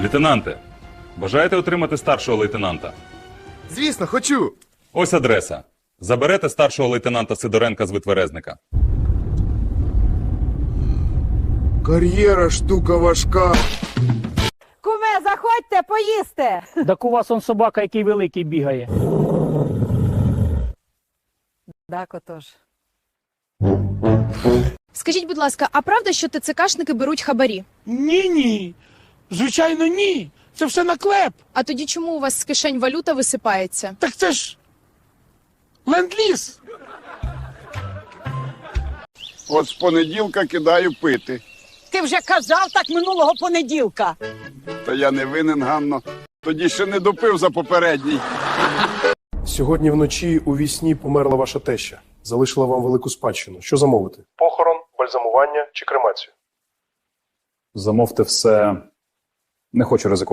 Лейтенанте, бажаєте отримати старшого лейтенанта? Звісно, хочу. Ось адреса. Заберете старшого лейтенанта Сидоренка з витверезника. Кар'єра штука важка. Куме, заходьте, поїсти. Так у вас он собака, який великий бігає. Так, отож. Скажіть, будь ласка, а правда, що ТЦКшники беруть хабарі? Ні, ні. Звичайно, ні. Це все наклеп. А тоді чому у вас з кишень валюта висипається? Так це ж ленд-ліз. От з понеділка кидаю пити. Ти вже казав так минулого понеділка. Та я не винен, Ганно. Тоді ще не допив за попередній. Сьогодні вночі у вісні померла ваша теща. Залишила вам велику спадщину. Що замовити? Похорон, бальзамування чи кремацію? Замовте все. Не хочу ризикувати.